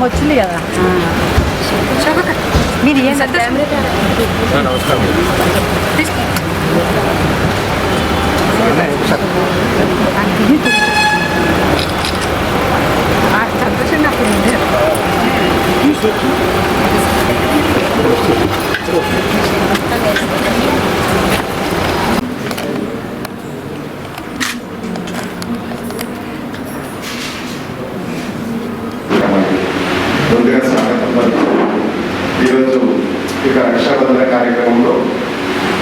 అమ్మ వచ్చింది కదా. మీరు ఇవ్వండి నమస్కారం సంతోషం నాకు ముందుగా స్వాగతం పలుకుతూ ఈరోజు ఇక రక్షాబంధన కార్యక్రమంలో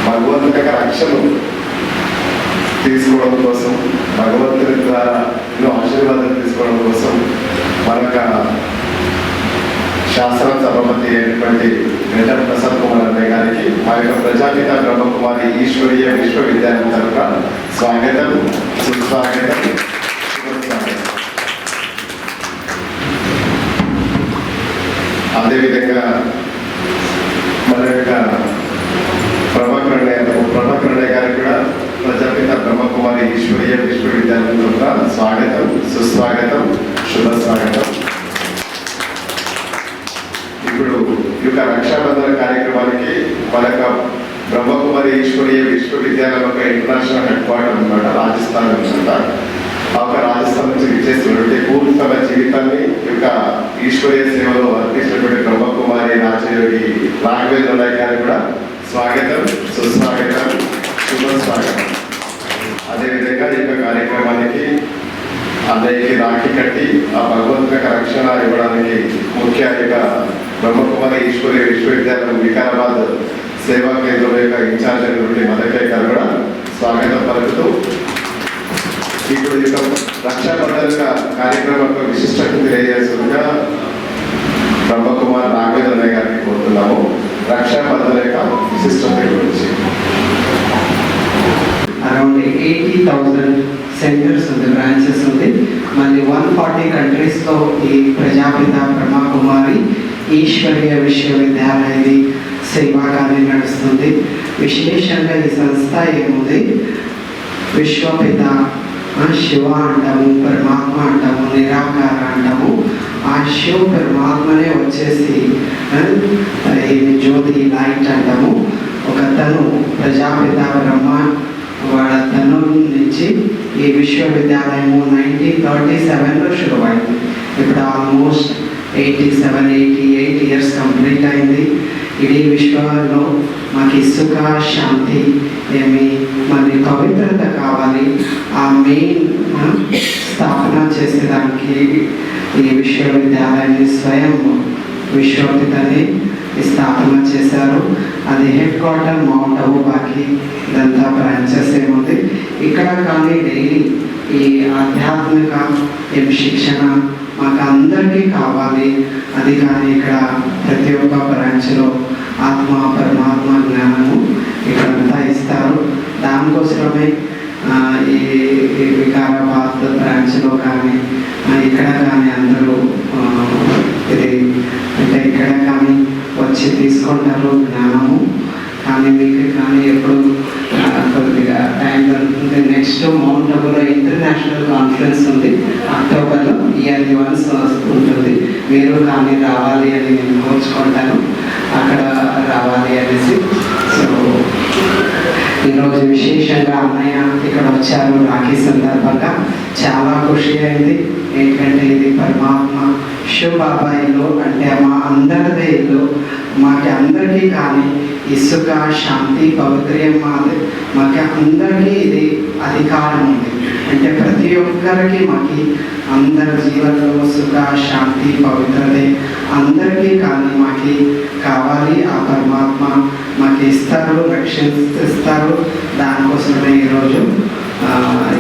భగవంతుని యొక్క రక్షను తీసుకోవడం కోసం భగవంతుని ద్వారా ఎన్నో ఆశీర్వాదాలు తీసుకోవడం కోసం మనక శాస్త్ర సభాపతి అయినటువంటి వెంకట ప్రసాద్ కుమార్ అన్నయ్య గారికి మా యొక్క ప్రజాపిత బ్రహ్మకుమారి ఈశ్వరీయ విశ్వవిద్యాలయం తరఫున స్వాగతం సుస్వాగతం శుభస్వాగతం అదేవిధంగా మన యొక్క ప్రభాకరణ్య ప్రభాకరణ్య గారికి కూడా ప్రజాపిత బ్రహ్మకుమారి ఈశ్వరీయ విశ్వవిద్యాలయం తరఫున స్వాగతం సుస్వాగతం శుభ స్వాగతం ఇప్పుడు ఈ యొక్క రక్షాబంధన కార్యక్రమానికి మన యొక్క బ్రహ్మకుమారి ఈశ్వరీయ విశ్వవిద్యాలయం యొక్క ఇంటర్నేషనల్ హెడ్ క్వార్టర్ అనమాట రాజస్థాన్ అనమాట ఆ యొక్క రాజస్థాన్ నుంచి విచ్చేసినటువంటి పూర్తిగా జీవితాన్ని యొక్క ఈశ్వరీయ సేవలో అర్పించినటువంటి బ్రహ్మకుమారి రాజయోగి రాఘవేంద్ర నాయక్ గారు కూడా స్వాగతం సుస్వాగతం శుభ స్వాగతం అదేవిధంగా ఈ యొక్క కార్యక్రమానికి అందరికీ రాఖీ కట్టి ఆ భగవంతుని రక్షణ ఇవ్వడానికి ముఖ్య యొక్క బ్రహ్మకుమారి ఈశ్వరి విశ్వవిద్యాలయం వికారాబాద్ సేవా కేంద్రం యొక్క ఇన్ఛార్జ్ అయినటువంటి మదకయ్య గారు కూడా స్వాగతం పలుకుతూ ఇప్పుడు ఈ యొక్క రక్షాబంధన కార్యక్రమం యొక్క విశిష్టతను తెలియజేస్తుండగా బ్రహ్మకుమార్ నాగవేంద్ర గారిని కోరుతున్నాము. రక్షాబంధన యొక్క విశిష్టత గురించి. అరౌండ్ ఎయిటీ థౌజండ్ సెంటర్స్ ఉంది బ్రాంచెస్ ఉంది. మళ్ళీ వన్ ఫార్టీ కంట్రీస్లో ఈ ప్రజాపిత బ్రహ్మకుమారి ఈశ్వరీయ విశ్వవిద్యాలయది సేవాగానే నడుస్తుంది. విశేషంగా ఈ సంస్థ ఏముంది? విశ్వపిత శివ అంటాము పరమాత్మ అంటాము నిరాకార అంటాము. ఆ శివ పరమాత్మనే వచ్చేసి జ్యోతి లైట్ అంటాము. ఒక తను ప్రజాపిత బ్రహ్మ వాళ్ళ తను నుంచి ఈ విశ్వవిద్యాలయము నైన్టీన్ థర్టీ సెవెన్లో శురువైంది ఇప్పుడు almost eighty seven eighty eight years complete అయింది. ఇడీ విశ్వంలో మాకు ఇసుక శాంతి ఏమి మరి పవిత్రత కావాలి. ఆ మెయిన్ స్థాపన చేసేదానికి ఈ విశ్వవిద్యాలయాన్ని స్వయం విశ్వవిద్యాన్ని స్థాపన చేశారు. అది హెడ్ క్వార్టర్ మౌంట్ అబుబాకి ఇదంతా బ్రాంచెస్ ఏముంది. ఇక్కడ కానీ డైలీ ఈ ఆధ్యాత్మిక ఏం శిక్షణ మాకు అందరికీ కావాలి. అది కానీ ఇక్కడ ప్రతి ఒక్క బ్రాంచ్లో ఆత్మ పరమాత్మ జ్ఞానము ఇక్కడంతా ఇస్తారు. దానికోసమే ఈ వికారాబాద్ బ్రాంచ్లో కానీ ఇక్కడ కానీ అందరూ ఇది అంటే ఇక్కడ కానీ వచ్చి తీసుకుంటారు జ్ఞానము. కానీ మీకు కానీ ఎప్పుడు కొద్దిగా టైం దొరుకుతుంది నెక్స్ట్ మౌంట్ అబులో ఇంటర్నేషనల్ కాన్ఫరెన్స్ ఉంది అక్టోబర్లో ఇయర్లీ వన్స్ ఉంటుంది మీరు కానీ రావాలి అని నేను కోర్చుకుంటాను అక్కడ రావాలి అనేసి. సో ఈరోజు విశేషంగా అన్నయ్య ఇక్కడ వచ్చారు. రాఖీ సందర్భంగా చాలా ఖుషి అయింది. ఏంటంటే ఇది పరమాత్మ శివబాబా ఇల్లు అంటే మా అందరిదే ఇల్లు మాకు అందరికీ కానీ ఇసుక శాంతి పౌత్రయం మాది మాకు అందరికీ ఇది అధికారం ఉంది. అంటే ప్రతి ఒక్కరికి మాకు అందరి జీవనంలో సుఖ శాంతి పవిత్రతే అందరికీ కానీ మాకు కావాలి. ఆ పరమాత్మ మాకు ఇస్తారు రక్షిస్తారు. దానికోసమే ఈరోజు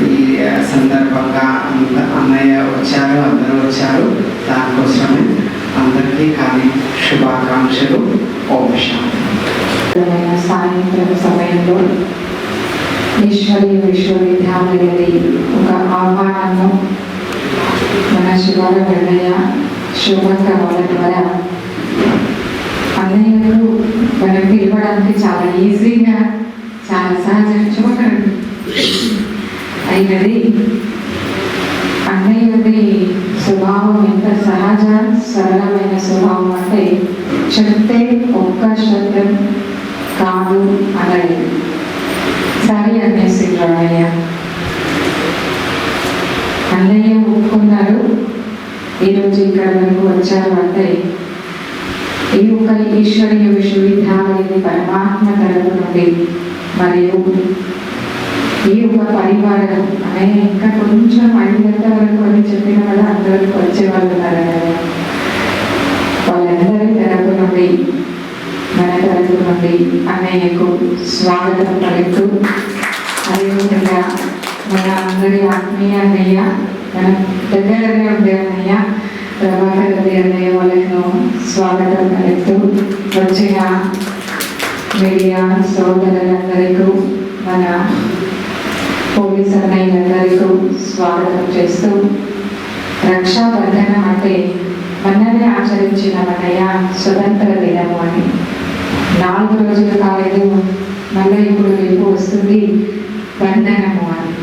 ఈ సందర్భంగా అంద- అన్నయ్య వచ్చారు అందరూ వచ్చారు. దానికోసమే అందరికీ కానీ శుభాకాంక్షలు. ఓం శాంతి. ఉదయమైన సాయంత్రం సమయంలో ఈశ్వరీయ విశ్వవిద్యాలయది ఒక ఆహ్వానము మన శివాల వెన్నయ్య శుభంగా వాళ్ళ ద్వారా అన్నయ్యకు మనం పిలవడానికి చాలా ఈజీగా చాలా సహజ చూడండి అయినది అన్నయ్యది స్వభావం ఎంత సహజ సరళమైన స్వభావం అంటే చెప్తే ఒక్క శబ్దం కాదు అన్నయ్య సరే అనేసి అన్నయ్య అన్నయ్య ఒప్పుకున్నారు. ఈరోజు ఇక్కడ వరకు వచ్చారు అంటే ఈ యొక్క ఈశ్వరీయ విశ్వవిద్యాలయం పరమాత్మ తరపు నుండి మరియు ఈ యొక్క పరివారం అనే ఇంకా కొంచెం ఐదు గంటల వరకు అని చెప్పిన వల్ల అందరికి వచ్చే వాళ్ళు ఉన్నారు కదా వాళ్ళందరి తరపు నుండి మన తరపు నుండి అన్నయ్యకు స్వాగతం పలుకుతూ అదేవిధంగా మన అందరి ఆత్మీయ అన్నయ్య మన దగ్గరనే ఉండే అన్నయ్య ప్రభాకర్ రెడ్డి అన్నయ్య వాళ్ళకు స్వాగతం పలుకుతూ వచ్చిన మీడియా సోదరులందరికీ మన పోలీస్ అన్నయ్యలందరికీ స్వాగతం చేస్తూ రక్షాబంధనం అంటే మొన్ననే ఆచరించిన మనయ స్వతంత్ర దినము అని. నాలుగు రోజులు కాలేదు మళ్ళీ ఇప్పుడు రేపు వస్తుంది. బంధనము అని.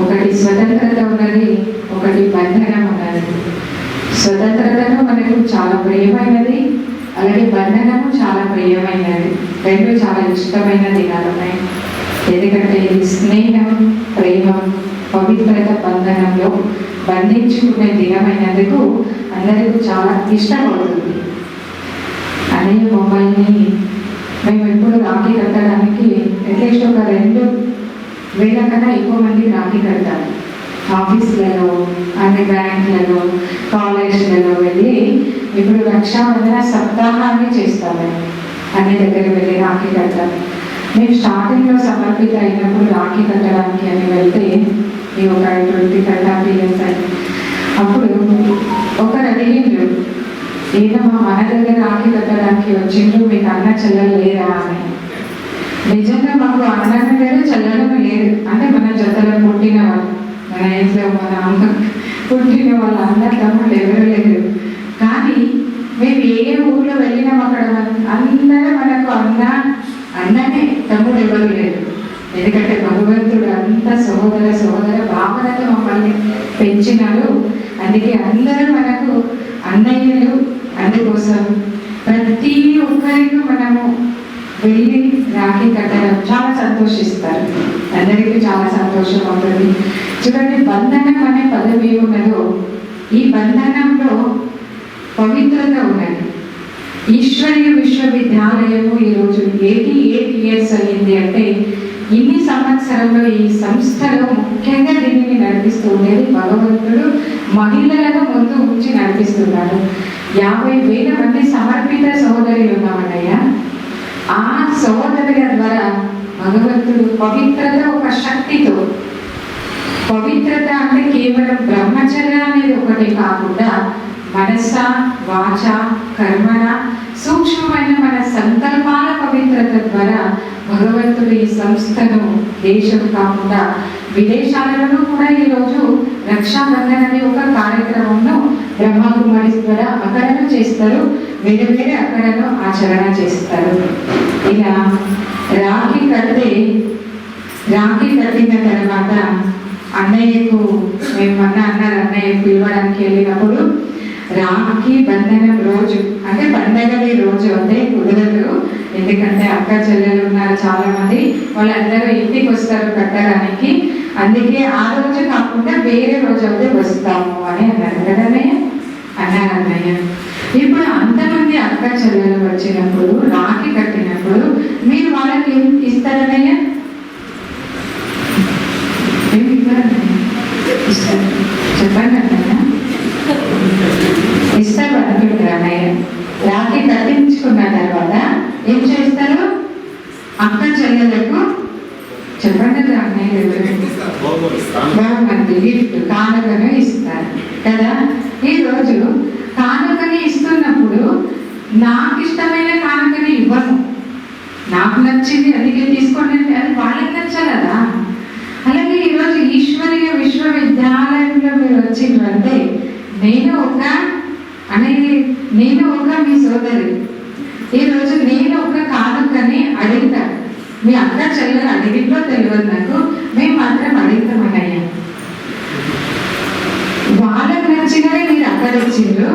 ఒకటి స్వతంత్రత ఉన్నది ఒకటి బంధనం ఉన్నది. స్వతంత్రతను మనకు చాలా ప్రియమైనది అలాగే బంధనము చాలా ప్రియమైనది. రెండు చాలా ఇష్టమైన దినాలు ఉన్నాయి ఎందుకంటే ఇది స్నేహం ప్రేమ పవిత్రత బంధనంలో బంధించుకునే దినమైనందుకు అందరికీ చాలా ఇష్టపడుతుంది. అన్నయ్య మొబైల్ని మేము ఎప్పుడు రాఖీ కట్టడానికి అట్లీస్ట్ ఒక రెండు వేల కన్నా ఎక్కువ మంది రాఖీ కడతారు. ఆఫీస్లలో అన్ని బ్యాంకులలో కాలేజ్లలో వెళ్ళి ఇప్పుడు రక్షాబంధన సప్తాహాన్ని చేస్తాము. అన్ని దగ్గర వెళ్ళి రాఖీ కట్టాలి మేము స్టార్టింగ్లో సమర్పిత అయినప్పుడు రాఖీ కట్టడానికి అని వెళ్తే ఈ ఒక ట్వంటీ థర్టీ ఇయర్స్ అయింది అప్పుడు ఒకరు అడిగిండ్రు ఏదో మా మన దగ్గర రాఖీ కట్టడానికి వచ్చిండ్రు మీకు అన్న చెల్లెలు లేరా అని నిజంగా మాకు అన్నను లేదు చెల్లెలను లేదు అంటే మన జతలో పుట్టిన వాళ్ళు మన ఏజ్లో మన అమ్మ పుట్టిన వాళ్ళ అన్న తమ్ముళ్ళు ఎవరు లేరు. కానీ మేము ఏ ఊర్లో వెళ్ళినాం అక్కడ? అందరూ మనకు అన్న అన్ననే తమ్ముడు ఎవరు లేరు. ఎందుకంటే భగవంతుడు అంత సహోదర సహోదర భావనతో మమ్మల్ని పెంచినాడు. అందుకే అందరూ మనకు అన్నయ్యలు అందుకోసం ప్రతి ఒక్కరికి మనము వెళ్ళి రాఖీ కట్టడం చాలా సంతోషిస్తారు అందరికీ చాలా సంతోషం అవుతుంది చూడండి బంధనం అనే పదం ఏమున్నదో ఈ బంధనంలో పవిత్రత ఉన్నది ఈశ్వరీయ విశ్వవిద్యాలయము ఈరోజు ఎయిటీ ఎయిట్ ఇయర్స్ అయ్యింది అంటే ఇన్ని సంవత్సరంలో ఈ సంస్థలో ముఖ్యంగా దీనిని నడిపిస్తూ ఉండేది భగవంతుడు. మహిళలను ముందు ఉంచి నడిపిస్తున్నాడు. యాభై వేల మంది సమర్పిత సహోదరులు ఉన్నామన్నయ్య. ఆ సహోదరుల ద్వారా భగవంతుడు పవిత్రత ఒక శక్తితో పవిత్రత అంటే కేవలం బ్రహ్మచర్య అనేది ఒకటి కాకుండా మనస వాచ కర్మణ సూక్ష్మమైన మన సంకల్పాల పవిత్రత ద్వారా భగవంతుడు ఈ సంస్థను దేశం కాకుండా విదేశాలలో కూడా ఈరోజు రక్షాబంధన్ అనే ఒక కార్యక్రమంలో బ్రహ్మకుమారి ద్వారా అకరణ చేస్తారు. వేరే వేరే అక్కడను ఆచరణ చేస్తారు. ఇలా రాఖీ కడితే రాఖీ కట్టిన తర్వాత అన్నయ్యకు మేము అన్న అన్నారు అన్నయ్య పిలవడానికి వెళ్ళినప్పుడు రాముకి బంధనం రోజు అంటే పండగది రోజు అంటే కుదరదు. ఎందుకంటే అక్క చెల్లెలు ఉన్నారు చాలా మంది వాళ్ళందరూ ఇంటికి వస్తారు కట్టడానికి అందుకే ఆ రోజు కాకుండా వేరే రోజు అయితే వస్తాము అని అన్నారు కదా అన్నారు అన్నయ్య. ఇప్పుడు అంతమంది అక్క చెల్లెలు వచ్చినప్పుడు రాఖీ కట్టినప్పుడు మీరు వాళ్ళకి ఏం ఇస్తారన్నయ్య ఏమి ఇవ్వరన్నయ్య ఇస్తారు. చెప్పండి అన్నయ్య. డిస్టర్బ్ అనుకుంటారు అన్నయ్య రాఖీ కట్టించుకున్న తర్వాత ఏం చేస్తారు అక్క చెల్లెలకు చెప్పండి అన్నయ్య ఎవరు గిఫ్ట్ కానుకను ఇస్తారు కదా? ఈరోజు కానుకని ఇస్తున్నప్పుడు నాకు ఇష్టమైన కానుకని ఇవ్వను. నాకు నచ్చింది అందుకే తీసుకోండి అంటే అది వాళ్ళకి కదా అలాగే ఈరోజు ఈశ్వరీయ విశ్వవిద్యాలయంలో మీరు వచ్చిందంటే నేను ఒక అనేది నేను ఒక మీ సోదరి. ఈ రోజు నేను ఒక కాదు కానీ అడిగితా. మీ అక్క చెల్లెలు అడిగిట్లో తెలియదు నాకు. మేము మాత్రం అడుగుతాం వాళ్ళకు నచ్చినవే మీరు అక్కడ ఇచ్చిండ్రు.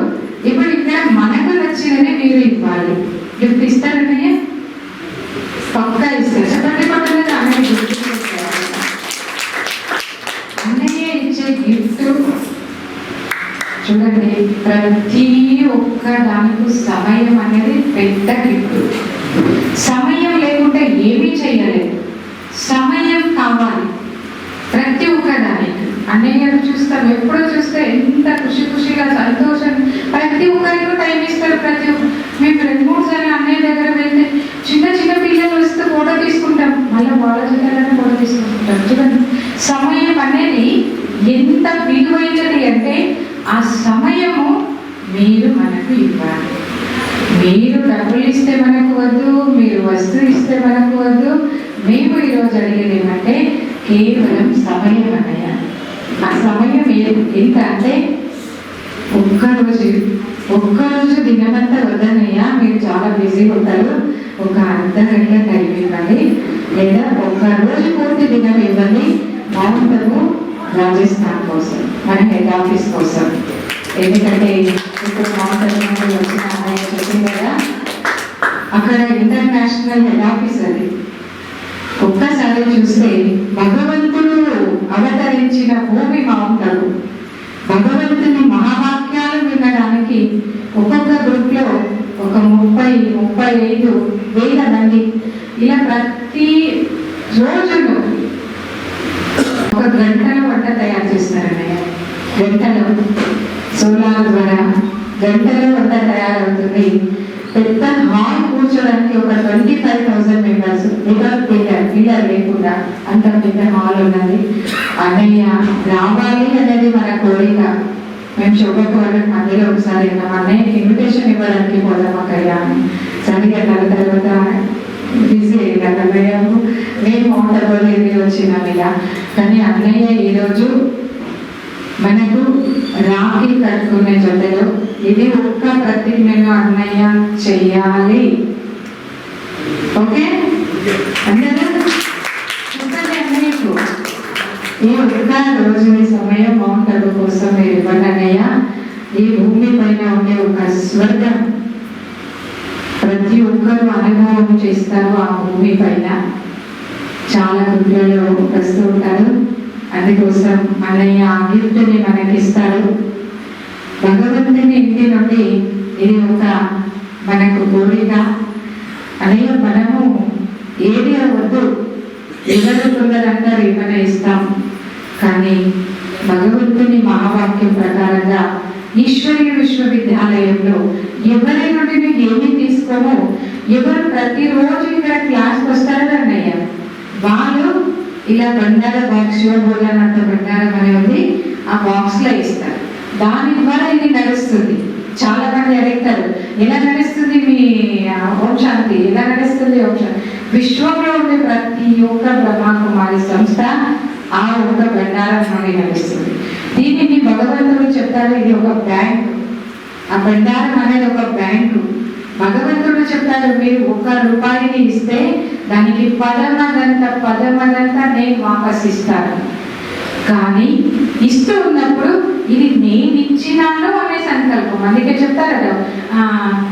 ఇప్పుడు ఇక్కడ మనకు నచ్చినవి మీరు ఇవ్వాలి. గిఫ్ట్ ఇస్తారన్నయ్య పక్కా ఇస్తారు. చెప్పండి పక్కన అన్నయ్య అన్నయ్య ఇచ్చే గిఫ్ట్ చూడండి. ప్రతి ఒక్క దానికి సమయం అనేది పెద్ద గిఫ్ట్. సమయం లేకుంటే ఏమీ చేయలేదు సమయం కావాలి ప్రతి ఒక్క దానికి అన్నయ్యను చూస్తాం ఎప్పుడో చూస్తే ఎంత ఖుషి ఖుషిగా సంతోషం. ప్రతి ఒక్కరికి టైం ఇస్తారు ప్రతి ఒక్క. మేము రెండు మూడు సార్లు అన్నయ్య దగ్గర వెళ్తే చిన్న చిన్న పిల్లలు వస్తే ఫోటో తీసుకుంటాం. మళ్ళీ వాళ్ళ చేతలోనే ఫోటో తీసుకుంటాం. చూడండి సమయం అనేది ఎంత విలువైనది అంటే ఆ సమయము మీరు మనకు ఇవ్వాలి. మీరు డబ్బులు ఇస్తే మనకు వద్దు మీరు వస్తువు ఇస్తే మనకు వద్దు. మేము ఈరోజు అడిగేది ఏమంటే కేవలం సమయం అన్నయ్య ఆ సమయం ఏ- ఎంత అంటే ఒక్కరోజు ఒక్కరోజు దినమంతా వద్దనయ్యా. మీరు చాలా బిజీ ఉంటారు. ఒక అర్ధ గంట టైం ఇవ్వండి. లేదా ఒక్క రోజు పూర్తి దినం ఇవ్వండి. బాగుంటాము రాజస్థాన్ కోసం మన హెడ్ ఆఫీస్ కోసం. ఎందుకంటే ఇప్పుడు వచ్చిన అన్నయ్య చెప్పింది కదా అక్కడ ఇంటర్నేషనల్ హెడ్ ఆఫీస్ అది. ఒక్కసారి చూస్తే భగవంతుడు అవతరించిన భూమి బాగుంటారు భగవంతుని మహావాక్యాలు వినడానికి ఒక్కొక్క గ్రూప్లో ఒక ముప్పై ముప్పై ఐదు వేల మంది. ఇలా ప్రతి రోజును ఒక గంటలో వంట తయారు చేస్తారన్నయ్య. గంటలు సోలార్ ద్వారా గంటలో వంట తయారవుతుంది. పెద్ద హాల్ కూర్చోడానికి ఒక twenty five thousand members without pillar pillar లేకుండా అంత పెద్ద హాల్ ఉన్నది. అన్నయ్య రావాలి అనేది మన కోరిక. మేము శోభకు మధ్యలో ఒకసారి విన్నాం. అన్నయ్యకి ఇన్విటేషన్ ఇవ్వడానికి పోదాం అక్కయ్య సరిగ్గా దాని తర్వాత బిజీ అయిపోయాము మేము మౌంటబోల్ వెళ్ళి వచ్చినాం ఇలా కానీ అన్నయ్య ఈరోజు మనకు రాఖీ కట్టుకునే జతలో ఇది ఒక్క ప్రతిజ్ఞను అన్నయ్య చెయ్యాలి. ఓకే? అందరూ? ఈ ఒక్క రోజు సమయం మౌంటబు కోసం మీరు ఇవ్వండి ఈ భూమి పైన ఉండే ఒక స్వర్గం ప్రతి ఒక్కరు అనుభవం చేస్తారు ఆ భూమి పైన. చాలా గుడ్లలో వస్తూ ఉంటారు అందుకోసం అన్నయ్య ఆ గిఫ్ట్ని మనకి ఇస్తాడు భగవంతుని ఇంటి నుండి ఇది ఒక మనకు కోరిక. అన్నయ్య మనము ఏది వద్దు. ఎవరు కొందరు ఏమైనా ఇస్తాం కానీ భగవంతుని మహావాక్యం ప్రకారంగా ఈశ్వరీయ విశ్వవిద్యాలయంలో ఎవరి నుండి ఏమి తీసుకోమో? ఎవరు ప్రతిరోజు ఇక్కడ క్లాస్కి వస్తారని అన్నయ్యారు వాళ్ళు ఇలా బండార బాక్స్ బోలనంత బండారం అనేది ఆ బాక్స్లో ఇస్తారు. దాని ద్వారా ఇది నడుస్తుంది. చాలా మంది అడుగుతారు ఎలా నడుస్తుంది మీ ఆ, ఓం శాంతి? ఎలా నడుస్తుంది ఓం శాంతి? విశ్వంలో ఉండే ప్రతి ఒక్క బ్రహ్మకుమారి సంస్థ ఆ ఒక్క బండారం నుండి నడుస్తుంది మీ భగవంతుడు చెప్తారు ఇది ఒక బ్యాంక్. ఆ బండారం అనేది ఒక బ్యాంకు. భగవంతుడు చెప్తాడు మీరు ఒక రూపాయిని ఇస్తే దానికి పదమదంత పదమదంత నేను వాపస్ ఇస్తాను. కానీ ఇస్తూ ఉన్నప్పుడు ఇది నేను ఇచ్చినాను అనే సంకల్పం. అందుకే చెప్తారు కదా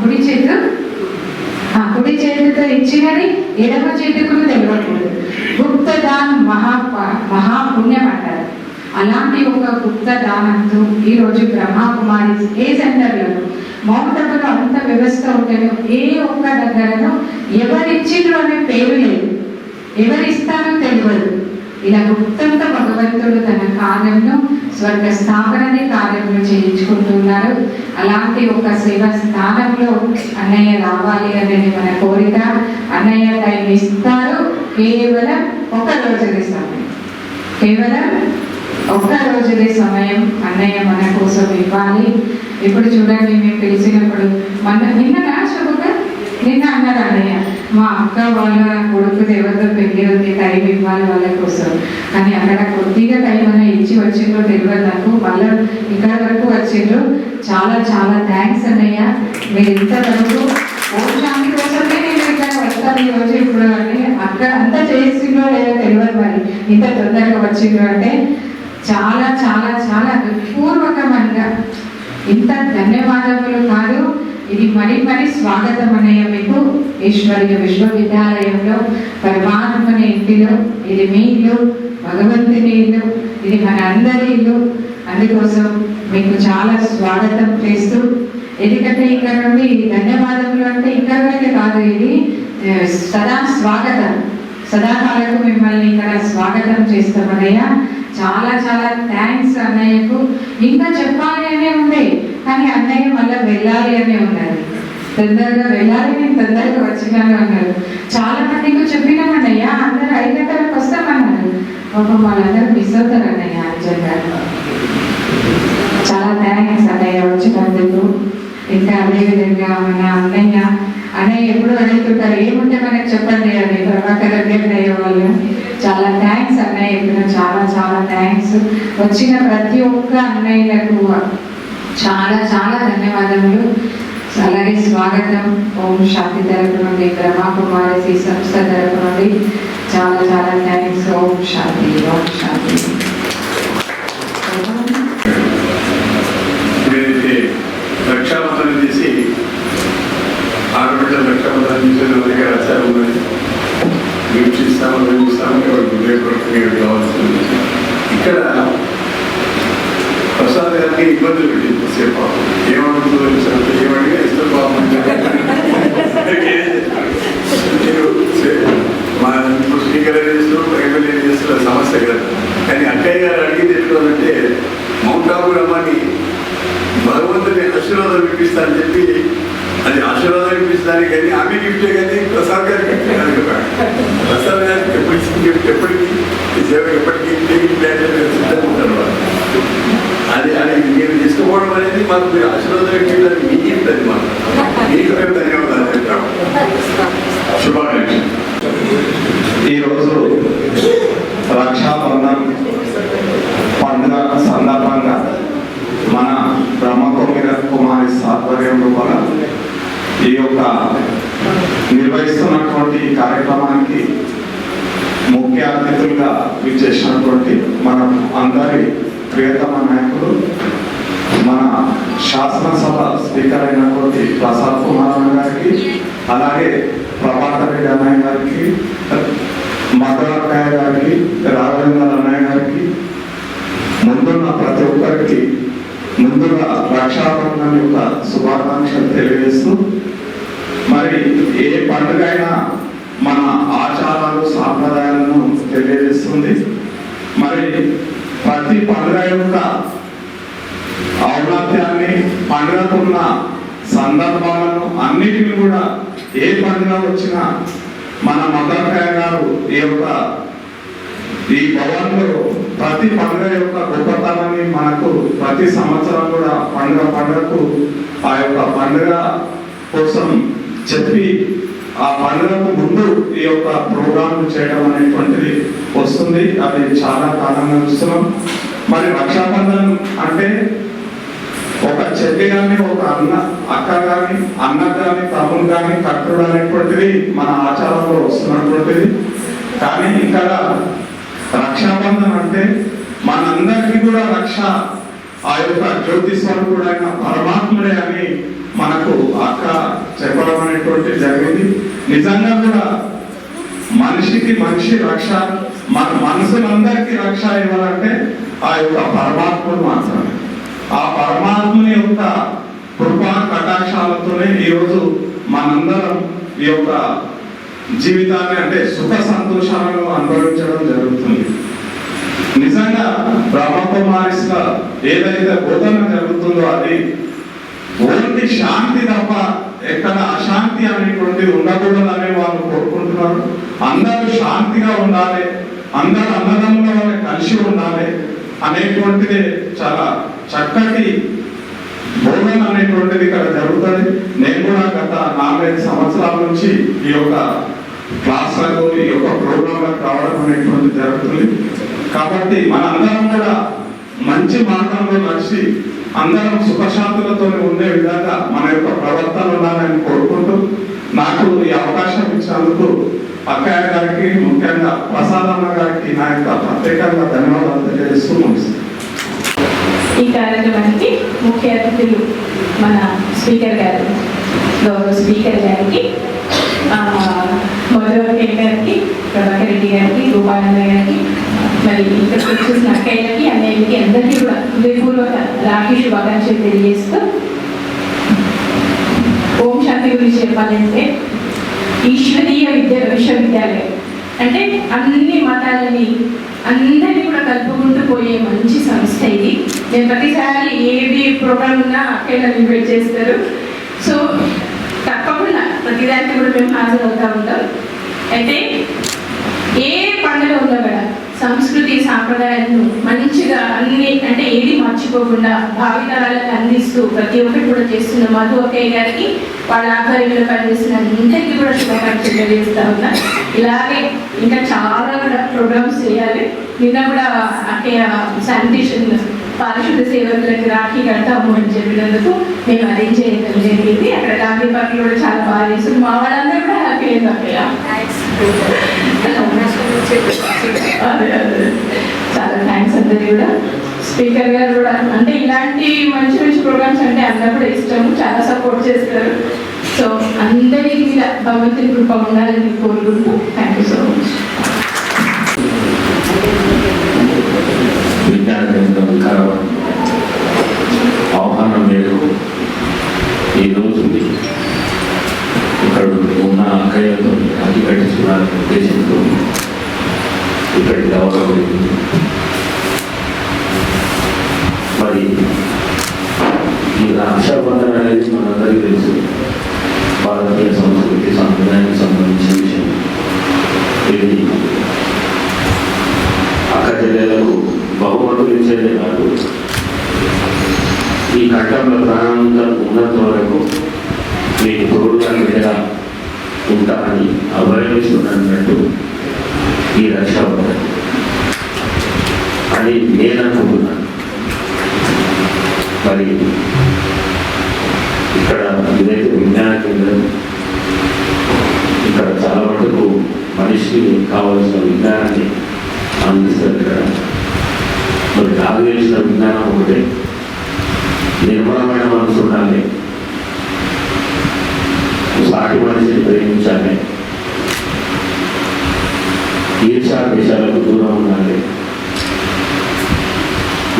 కుడి చేతు కుడి చేతితో ఇచ్చినది ఎడమ చేతికి తెలియకూడదు గుప్తదానం మహా మహాపుణ్యం అంటారు. అలాంటి ఒక గుప్త దానంతో ఈరోజు రోజు బ్రహ్మకుమారి ఏ సెంటర్లో? మౌంటపులో అంత వ్యవస్థ ఉంటేనో ఏ ఒక్క దగ్గరను ఎవరిచ్చిండ్రు అనే పేరు లేదు ఎవరిస్తారో తెలియదు ఇలా గుప్తంగా భగవంతుడు తన కార్యంలో స్వర్గ స్థాపనని కార్యంలో చేయించుకుంటున్నారు. అలాంటి ఒక సేవ స్థానంలో అన్నయ్య రావాలి అనేది మన కోరిక. అన్నయ్య టైం ఇస్తారు. కేవలం ఒక రోజు సమయం. కేవలం ఒక్క రోజునే సమయం అన్నయ్య మన కోసం ఇవ్వాలి. ఇప్పుడు చూడండి మేము పిలిచినప్పుడు మన నిన్న శుభగా నిన్న అన్నారు అన్నయ్య. మా అక్క వాళ్ళ కొడుకు ఎవరితో పెళ్ళి ఉంది టైం ఇవ్వాలి వాళ్ళ కోసం. కానీ అక్కడ కొద్దిగా టైం అనే ఇచ్చి వచ్చిందో తెలియదు నాకు. మళ్ళీ ఇక్కడ వరకు వచ్చిండ్రు. చాలా చాలా థ్యాంక్స్ అన్నయ్య. మీరు ఇంతవరకు ఓషాన్ని కోసమే నేను ఇక్కడ వస్తాను ఈరోజు ఇప్పుడు అని అక్క అంతా చేసిందో లేదో తెలియదు మరి. ఇంత తొందరగా వచ్చిండ్రు అంటే చాలా చాలా చాలా పూర్వకమంగా ఇంత ధన్యవాదములు కాదు. ఇది మరి మరి స్వాగతం అనే మీకు. ఈశ్వరీయ విశ్వవిద్యాలయంలో పరమాత్మని ఇంటిలో ఇది మీ ఇల్లు భగవంతుని ఇల్లు ఇది మన అందరి ఇల్లు. అందుకోసం మీకు చాలా స్వాగతం చేస్తూ ఎందుకంటే ఇక్కడ నుండి ధన్యవాదములు అంటే ఇక్కడ కాదు ఇది సదా స్వాగతం. సదాకాలకు మిమ్మల్ని ఇక్కడ స్వాగతం చేస్తామన్నయ్య చాలా చాలా థ్యాంక్స్ అన్నయ్యకు. ఇంకా చెప్పాలి అనే ఉంది కానీ అన్నయ్య మళ్ళీ వెళ్ళాలి అనే ఉన్నది తొందరగా వెళ్ళాలి నేను తొందరగా వచ్చినాను అన్నారు. చాలా మందికి చెప్పినామన్నయ్య అందరూ ఐదు గంటలకు వస్తామన్నారు పాపం వాళ్ళందరూ మిస్ అవుతారు అన్నయ్య నిజంగా చాలా థ్యాంక్స్ అన్నయ్య వచ్చినందుకు. ఇంకా అదేవిధంగా మన అన్నయ్య అన్నయ్య ఎప్పుడు అడుగుతుంటారు ఏముంటే మనకు చెప్పండి అని ప్రభాకర్ అన్నయ్య వాళ్ళు. చాలా థ్యాంక్స్ అన్నయ్య ఇప్పుడు చాలా చాలా థ్యాంక్స్ వచ్చిన ప్రతి ఒక్క అన్నయ్యలకు చాలా చాలా ధన్యవాదములు. అలాగే స్వాగతం. ఓం శాంతి తరపు నుండి బ్రహ్మకుమారి శ్రీ సంస్థ తరపు నుండి. చాలా చాలా థ్యాంక్స్ ఓం శాంతి ఓం శాంతి. రక్షాబంధనం చేసి ఆడబిడ్డలు రక్షాబంధనం చేసిన రాశారు ఉన్నది గిఫ్ట్స్ ఇస్తాము మేము ఇస్తాము కావాల్సింది. ఇక్కడ ప్రసాద్ గారికి ఇబ్బందులు పెట్టింది సేపు ఏమనుకుంటుందో తెలుసా? ఏమడిగా ఇస్తే బాగుంటుంది మీరు చే- మా ఇప్పుడు స్పీకర్ ఏం చేస్తున్నారు ఎమ్మెల్యే ఏం చేస్తున్నారు సమస్య కదా కానీ అక్కయ్య గారు అడిగింది ఎట్లుందంటే మౌంట్ ఆబు రమ్మని భగవంతుని ఆశీర్వాదం ఇప్పిస్తా అని చెప్పి అది ఆశీర్వాదం ఇప్పిస్తానికి కానీ ఆమె గిఫ్టే కానీ ప్రసాద్ గారికి gift కాదు కదా ప్రసాద్ గారికి ఎప్పుడు ఇచ్చిన గిఫ్ట్ ఎప్పటికీ ఈ సేవ ఎప్పటికీ టేకింగ్ ప్లాన్ సిద్ధంగా ఉంటారు వాళ్ళు. అది అది మీరు తీసుకోవడం అనేది మాకు మీరు ఆశీర్వాదం ఇప్పించడానికి మీ గిఫ్ట్ అది మాకు మీకు మేము ధన్యవాదాలు చెప్తాము శుభాకాంక్షలు ఈరోజు రక్షాబంధన్ పండుగ సందర్భంగా మన బ్రహ్మకుమిర కుమారి సాధ్వర్యం లోపల ఈ యొక్క నిర్వహిస్తున్నటువంటి కార్యక్రమానికి ముఖ్య అతిథులుగా విచ్చేసినటువంటి మన అందరి ప్రియతమ నాయకుడు మన శాసనసభ స్పీకర్ అయినటువంటి ప్రసాద్ కుమార్ గారికి అలాగే ప్రభాకర్ రెడ్డి అన్నయ్య గారికి మధురక్కయ్య గారికి రాఘవేంద్ర అన్నయ్య గారికి ముందున్న ప్రతి ఒక్కరికి ముందుగా రక్షాబంధం యొక్క శుభాకాంక్షలు తెలియజేస్తూ మరి ఏ పండుగ అయినా మన ఆచారాలు సాంప్రదాయాలను తెలియజేస్తుంది. మరి ప్రతి పండుగ యొక్క ఔన్నత్యాన్ని పండుగకున్న సందర్భాలను అన్నిటిని కూడా ఏ పండుగ వచ్చినా మన మదర్కాయ గారు ఈ యొక్క ఈ భవన్లో ప్రతి పండుగ యొక్క గొప్ప మనకు ప్రతి సంవత్సరం కూడా పండుగ పండుగకు ఆ యొక్క పండుగ కోసం చెప్పి ఆ పండుగకు ముందు ఈ యొక్క ప్రోగ్రాం చేయడం అనేటువంటిది వస్తుంది. అది చాలా కాలంగా చూస్తున్నాం. మరి రక్షాబంధన్ అంటే ఒక చెల్లి కానీ ఒక అన్న అక్క కానీ అన్న కానీ తమ్ముడు కానీ కట్టుడు అనేటువంటిది మన ఆచారంలో వస్తున్నటువంటిది. కానీ ఇక్కడ రక్షాబంధన్ అంటే మనందరికీ కూడా రక్ష. ఆ యొక్క జ్యోతి కూడా పరమాత్ముడే అని మనకు అక్క చెప్పడం అనేటువంటి జరిగింది. నిజంగా కూడా మనిషికి మనిషి రక్ష మన మనసులందరికీ రక్ష ఇవ్వాలంటే ఆ యొక్క పరమాత్ముడు మాత్రమే. ఆ పరమాత్ముని యొక్క కృపా కటాక్షాలతోనే ఈరోజు మనందరం ఈ యొక్క జీవితాన్ని అంటే సుఖ సంతోషాలను అనుభవించడం జరుగుతుంది. నిజంగా బ్రహ్మకుమారిస్ ఏదైతే బోధన జరుగుతుందో అది ఓన్లీ శాంతి తప్ప ఎక్కడ అశాంతి అనేటువంటిది ఉండకూడదని వాళ్ళు కోరుకుంటున్నారు. అందరూ శాంతిగా ఉండాలి అందరూ అన్నదమ్ముల వల్ల కలిసి ఉండాలి అనేటువంటిది చాలా చక్కటి బోధన అనేటువంటిది ఇక్కడ జరుగుతుంది. నేను కూడా గత నాలుగైదు సంవత్సరాల నుంచి ఈ యొక్క క్లాసులకు ఈ యొక్క ప్రోగ్రాంలకు రావడం అనేటువంటిది జరుగుతుంది. కాబట్టి మనందరం కూడా మంచి మార్గంలో నడిచి అందరం సుఖశాంతులతో ఉండే విధంగా మన యొక్క ప్రవర్తన ఉండాలని కోరుకుంటూ నాకు ఈ అవకాశం ఇచ్చినందుకు అక్కయ్య గారికి ముఖ్యంగా ప్రసాదమ్మ గారికి నా యొక్క ప్రత్యేకంగా ధన్యవాదాలు తెలియజేస్తూ ముగిస్తాను. ఈ కార్యక్రమానికి ముఖ్య అతిథులు మన స్పీకర్ గారు గౌరవ స్పీకర్ గారికి మధురవతి గారికి ప్రభాకర్ రెడ్డి గారికి గోపానంద గారికి మరి ఇక్కడికి వచ్చేసిన అక్కయ్యకి అన్నయ్యకి అందరికీ కూడా హృదయపూర్వక రాఖీ శుభాకాంక్షలు తెలియజేస్తూ ఓం శాంతి గురించి చెప్పాలంటే ఈశ్వరీయ విద్య విశ్వవిద్యాలయం. అంటే అన్ని మతాలని అందరినీ కూడా కలుపుకుంటూ పోయే మంచి సంస్థ ఇది. నేను ప్రతిసారి ఏది ప్రోగ్రామ్ ఉన్నా అక్కడ ఇన్వైట్ చేస్తారు. సో తప్పకుండా ప్రతిదానికి కూడా మేము హాజరవుతూ ఉంటాం. అయితే పండుగ ఉన్నా సంస్కృతి సాంప్రదాయాలను మంచిగా అన్ని అంటే ఏది మర్చిపోకుండా భావితరాలకు అందిస్తూ ప్రతి ఒక్కటి కూడా చేస్తున్న మధు ఒకే గారికి వాళ్ళ ఆధ్వర్యంలో పనిచేస్తున్న అందరికీ కూడా శుభాకాంక్షలు తెలియజేస్తా ఉన్నా. ఇలాగే ఇంకా చాలా కూడా ప్రోగ్రామ్స్ చేయాలి. నిన్న కూడా అక్కయ్య శానిటేషన్ పారిశుద్ధ సేవకులకు రాఖీ కడతాము అని చెప్పినందుకు మేము అరేంజ్ చేయడం జరిగింది. అక్కడ గాంధీ పార్క్ కూడా చాలా బాగా చేస్తుంది మా వాళ్ళందరూ కూడా హ్యాపీ అయింది అక్కయ్య. చాలా థ్యాంక్స్ అందరి కూడా. స్పీకర్ గారు కూడా అంటే ఇలాంటి మంచి మంచి ప్రోగ్రామ్స్ అంటే అందరూ కూడా ఇష్టము చాలా సపోర్ట్ చేస్తారు. సో అందరి మీద భగవంతుని కృప ఉండాలని కోరుకుంటూ థ్యాంక్ యూ సో మచ్ అతి ఉద్దేశంతో ఇక్కడికి రావడం జరిగింది మరి ఈ రక్షాబంధన అనేది మనందరికీ తెలుసు భారతీయ సంస్కృతి సంప్రదాయానికి సంబంధించిన విషయం. ఇది అక్క చెల్లెలకు బహుమతులు ఇచ్చేదే కాదు. ఈ కట్టంలో ప్రాణాంతం ఉన్నంత వరకు మీకు తోడుగా విడగా ఉంటామని అభయమిస్తున్నట్టు ఈ రక్షాబంధన్ అని నేను అనుకుంటున్నాను. మరి ఇక్కడ ఇదైతే విజ్ఞాన కేంద్రం ఇక్కడ చాలా మటుకు మనిషికి కావాల్సిన విజ్ఞానాన్ని అందిస్తారు ఇక్కడ. మరి నాకు తెలిసిన విజ్ఞానం ఒకటే. నిర్మలమైన మనసు ఉండాలి. సాటి మనిషిని ప్రేమించాలి ఈర్షా దేశాలకు దూరం ఉండాలి.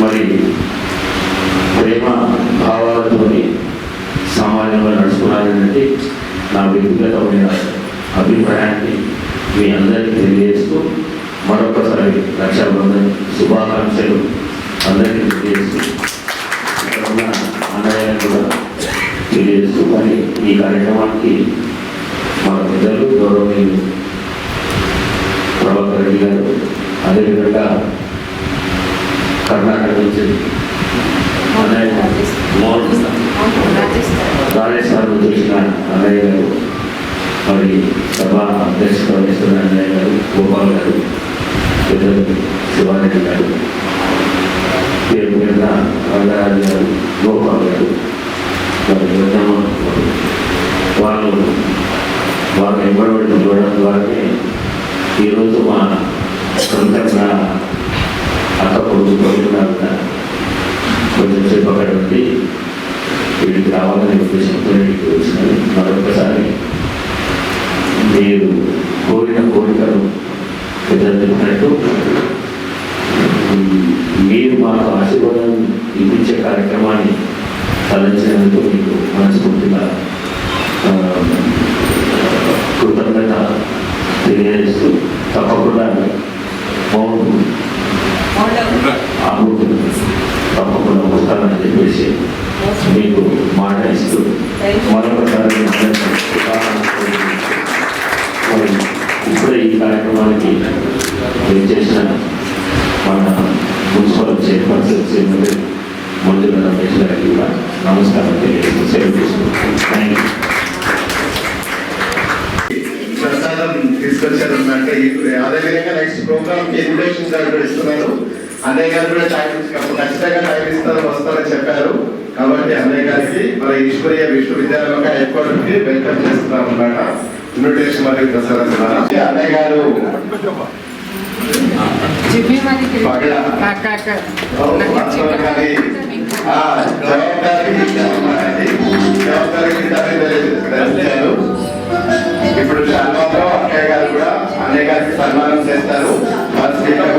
మరి ప్రేమ భావాలతోని సమాజంలో నడుచుకున్నారనేది నా వ్యక్తిగతమైన అభిప్రాయాన్ని మీ అందరికీ తెలియజేస్తూ మరొకసారి రక్షాబంధన్ శుభాకాంక్షలు అందరికీ తెలియజేస్తూ. ఇక్కడ ఉన్న కూడా తెలియజేస్తూ మరి ఈ కార్యక్రమానికి మన పెద్దలు గౌరవనీయులు ప్రభాకర్ రెడ్డి గారు అదేవిధంగా కర్ణాటక నుంచి అన్నయ్య మోహన్ రాజేష్ సార్ చూసిన అన్నయ్య గారు మరి సభ అధ్యక్షత వహిస్తున్న అన్నయ్య గారు గోపాల్ గారు పెద్దలు శివారెడ్డి గారు పేరు పేరున రంగారాజు గారు గోపాల్ గారు మరి యువజన వాళ్ళు వాళ్ళు ఎంబడబడి చూడడం ద్వారానే ఈరోజు మా సొంతంగా అక్క కొడుకు కొడుకున్నారు కొంచెం సేపు అక్కడ ఉండి వీడికి రావాలనే ఉద్దేశంతో వీడికి వచ్చినది మరొకసారి మీరు కోరిన కోరికలు పెద్దలు చెప్పినట్టు ఉమ్, మీరు మాకు ఆశీర్వాదం ఇప్పించే కార్యక్రమాన్ని తలంచినందుకు మీకు మనస్ఫూర్తిగా ఆ, కృతజ్ఞత తెలియజేస్తూ తప్పకుండా మౌనం ఆబుద్ధులు తప్పకుండా వస్తానని చెప్పేసి మీకు మాట ఇస్తూ మరొకసారి మీ అందరికీ శుభాకాంక్షలు. మరి ఇప్పుడే ఈ కార్యక్రమానికి మీరు చేసిన మన మున్సిపల్ చైర్పర్సన్ శ్రీమతి మంజుల రమేష్ గారికి కూడా నమస్కారం తెలియజేస్తూ ప్రసాదం తీసుకొచ్చారు అన్నట్టు అదేవిధంగా నెక్స్ట్ ప్రోగ్రామ్కి ఇన్విటేషన్ కార్డు ఇస్తున్నారు అన్నయ్య గారు కూడా టైం ఖచ్చితంగా టైం ఇస్తారు వస్తారని చెప్పారు. కాబట్టి అన్నయ్య గారికి మన ఈశ్వరీయ విశ్వవిద్యాలయం హెడ్ క్వార్టర్కి వెల్కమ్ చేస్తున్నాం ఇన్విటేషన్ మరియు ప్రసారం ద్వారా. అన్నయ్య గారు ఇప్పుడు శాల్వాలో అక్కయ్య గారు కూడా అన్నయ్య గారికి సన్మానం చేస్తారు వారు స్పీకర్